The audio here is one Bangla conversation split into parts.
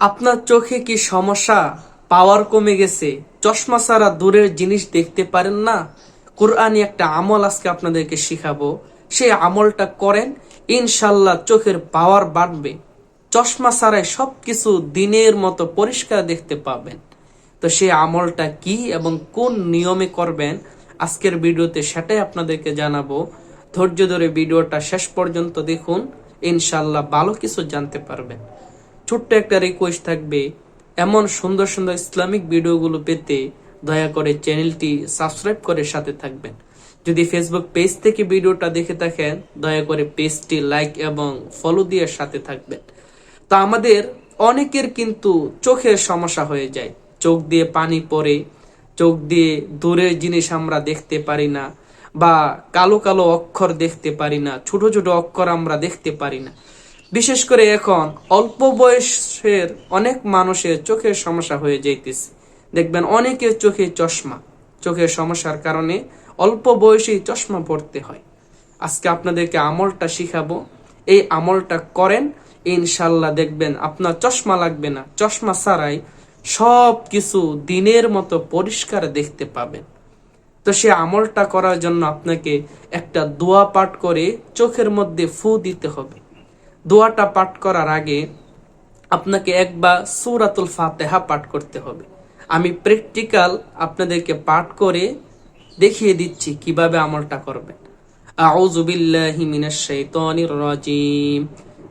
আপনার চোখে কি সমস্যা? পাওয়ার কমে গেছে। চশমা ছাড়া দূরের জিনিস দেখতে পারেন না। কোরআনি একটা আমল আজকে আপনাদেরকে শিখাবো। সেই আমলটা করেন, ইনশাল্লাহ চোখের পাওয়ার বাড়বে। চশমা ছাড়াই সবকিছু দিনের মতো পরিষ্কার দেখতে পাবেন। তো সেই আমলটা কি এবং কোন নিয়মে করবেন, আজকের ভিডিওতে সেটাই আপনাদেরকে জানাব। ধৈর্য ধরে ভিডিওটা শেষ পর্যন্ত দেখুন। ইনশাল্লাহ ভালো কিছু জানতে পারবেন। ছোট্ট একটা রিকোয়েস্ট থাকবে। এমন সুন্দর সুন্দর ইসলামিক ভিডিওগুলো পেতে দয়া করে চ্যানেলটি সাবস্ক্রাইব করে সাথে থাকবেন। যদি ফেসবুক পেজ থেকে ভিডিওটা দেখে থাকেন, দয়া করে পেজটি লাইক এবং ফলো দিয়ে সাথে থাকবেন। তা আমাদের অনেকের কিন্তু চোখের সমস্যা হয়ে যায়। চোখ দিয়ে পানি পড়ে, চোখ দিয়ে দূরের জিনিস আমরা দেখতে পারি না বা কালো কালো অক্ষর দেখতে পারি না, ছোট ছোট অক্ষর আমরা দেখতে পারি না। বিশেষ করে এখন অল্প বয়সের অনেক মানুষের চোখের সমস্যা হয়ে যাইতেছে। দেখবেন অনেকের চোখে চশমা। চোখের সমস্যার কারণে অল্প বয়সেই চশমা পড়তে হয়। আজকে আপনাদেরকে আমলটা শিখাবো। এই আমলটা করেন, ইনশাল্লাহ দেখবেন আপনার চশমা লাগবে না। চশমা ছাড়াই সব কিছু দিনের মতো পরিষ্কার দেখতে পাবেন। তো সে আমলটা করার জন্য আপনাকে একটা দোয়া পাঠ করে চোখের মধ্যে ফু দিতে হবে। দোয়াটা পাঠ করার আগে আপনাকে একবার সূরাতুল ফাতেহা পাঠ করতে হবে। আমি প্র্যাকটিক্যাল আপনাদেরকে পাঠ করে দেখিয়ে দিচ্ছি কীভাবে আমলটা করবেন। আউযু বিল্লাহি মিনাশ শাইতানির রাজিম।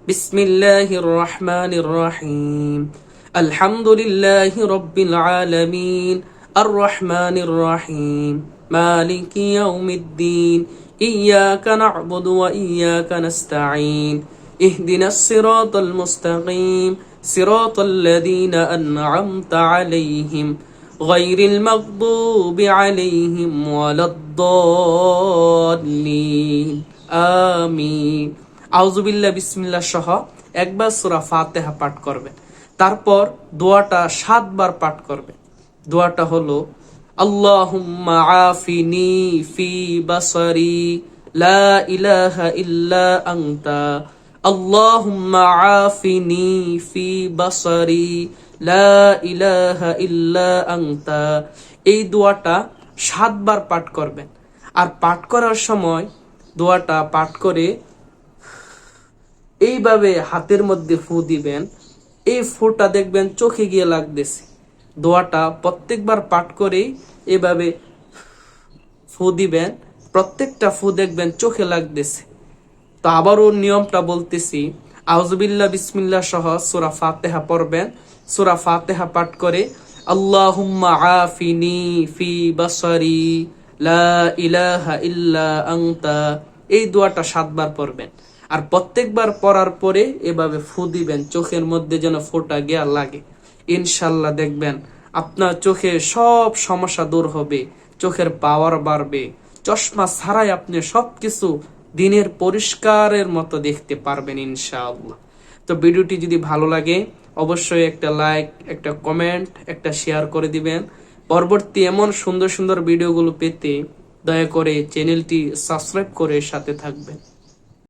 বিসমিল্লাহির রহমানির রহিম। আলহামদুলিল্লাহি রাব্বিল আলামিন। আর রহমানির রহিম। মালিকি ইয়াউমিদ্দিন। ইয়াকা না'বুদু ওয়া ইয়াকা নাস্তাঈন। اهدنا الصراط المستقيم صراط الذين أنعمت عليهم غير المغضوب عليهم ولا الضالين آمين আউজুবিল্লাহ বিসমিল্লাহ সহ একবার সূরা ফাতিহা পাঠ করবেন তারপর দোয়াটা সাতবার পাঠ করবেন দোয়াটা হলো আল্লাহুম্মা আফিনি ফি বাসারি লা ইলাহা ইল্লা আনতা اللهم عافني في بصري لا إله إلا أنت এই দোয়াটা সাতবার পাঠ করবেন আর পাঠ করার সময় দোয়াটা পাঠ করে এইভাবে হাতের মধ্যে ফু দিবেন এই ফুটা দেখবেন চোখে গিয়ে লাগতেছে দোয়াটা প্রত্যেকবার পাঠ করেই এভাবে ফু দিবেন প্রত্যেকটা ফু দেখবেন চোখে লাগতেছে তো আবারও নিয়মটা বলতেছি। আউজবিল্লা বিসমিল্লা সহ সুরা ফাতেহা পড়বেন। সুরা ফাতেহা পাঠ করে, আল্লাহুম্মা আফিনি ফি বাসারি, লা ইলাহা ইল্লা আনতা। এই দোয়াটা সাতবার পড়বেন। আর প্রত্যেকবার পড়ার পরে এভাবে ফু দিবেন, চোখের মধ্যে যেন ফোটা গিয়া লাগে। ইনশাল্লাহ দেখবেন, আপনার চোখে সব সমস্যা দূর হবে, চোখের পাওয়ার বাড়বে। চশমা ছাড়াই আপনি সবকিছু দিনের পরিষ্কারের মতো দেখতে পারবেন ইনশাআল্লাহ। তো ভিডিওটি যদি ভালো লাগে, অবশ্যই একটা লাইক, একটা কমেন্ট, একটা শেয়ার করে দিবেন। পরবর্তী এমন সুন্দর সুন্দর ভিডিওগুলো পেতে দয়া করে চ্যানেলটি সাবস্ক্রাইব করে সাথে থাকবেন।